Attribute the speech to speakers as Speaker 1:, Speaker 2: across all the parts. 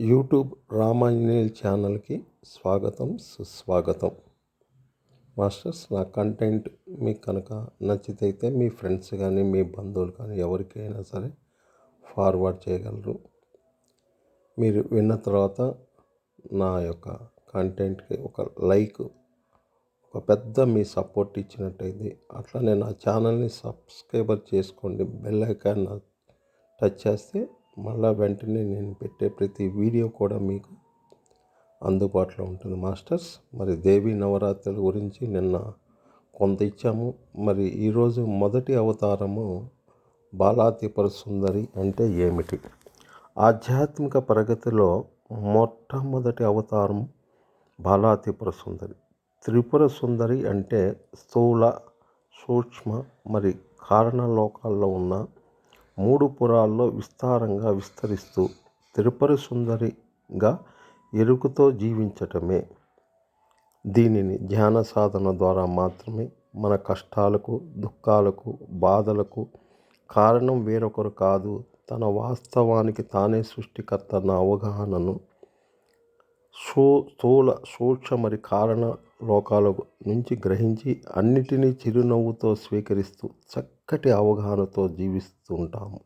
Speaker 1: YouTube Ramanjaneyulu ఛానల్కి స్వాగతం సుస్వాగతం. మాస్టర్స్ నా కంటెంట్ మీకు కనుక నచ్చితే మీ ఫ్రెండ్స్ కానీ మీ బంధువులు కానీ ఎవరికైనా సరే ఫార్వర్డ్ చేయగలరు. మీరు విన్న తర్వాత నా యొక్క కంటెంట్కి ఒక లైక్ ఒక పెద్ద మీ సపోర్ట్ ఇచ్చినట్టయితే అట్లానే నా ఛానల్ని సబ్స్క్రైబర్ చేసుకోండి. బెల్ ఐకాన్ టచ్ చేస్తే మళ్ళీ వెంటనే నేను పెట్టే ప్రతి వీడియో కూడా మీకు అందుబాటులో ఉంటుంది. మాస్టర్స్ మరి దేవి నవరాత్రుల గురించి నిన్న కొంత ఇచ్చాము. మరి ఈరోజు మొదటి అవతారము బాలాతిపర సుందరి అంటే ఏమిటి? ఆధ్యాత్మిక ప్రగతిలో మొట్టమొదటి అవతారం బాలాతిపుర సుందరి త్రిపుర సుందరి అంటే స్థూల సూక్ష్మ మరి కారణ లోకాల్లో ఉన్న మూడు పురాల్లో విస్తారంగా విస్తరిస్తూ త్రిపుర సుందరిగా ఎరుకుతో జీవించటమే. దీనిని ధ్యాన సాధన ద్వారా మాత్రమే మన కష్టాలకు దుఃఖాలకు బాధలకు కారణం వేరొకరు కాదు తన వాస్తవానికి తానే సృష్టికర్త అన్న అవగాహనను. సో స్థూల సూక్ష్మ మరి కారణ లోకాలకు నుంచి గ్రహించి అన్నిటినీ చిరునవ్వుతో స్వీకరిస్తూ చక్కటి అవగాహనతో జీవిస్తూ ఉంటాము.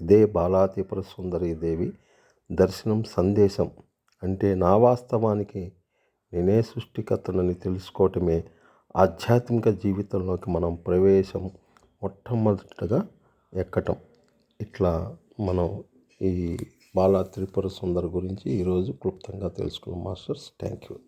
Speaker 1: ఇదే బాలాతిపుర సుందరి దేవి దర్శనం సందేశం. అంటే నా వాస్తవానికి నేనే సృష్టికర్తనని తెలుసుకోవటమే ఆధ్యాత్మిక జీవితంలోకి మనం ప్రవేశం మొట్టమొదటిగా ఎక్కటం. ఇట్లా మనం ఈ బాలా త్రిపుర సుందర్ గురించి ఈరోజు క్లుప్తంగా తెలుసుకున్నాం మాస్టర్స్ థ్యాంక్ యూ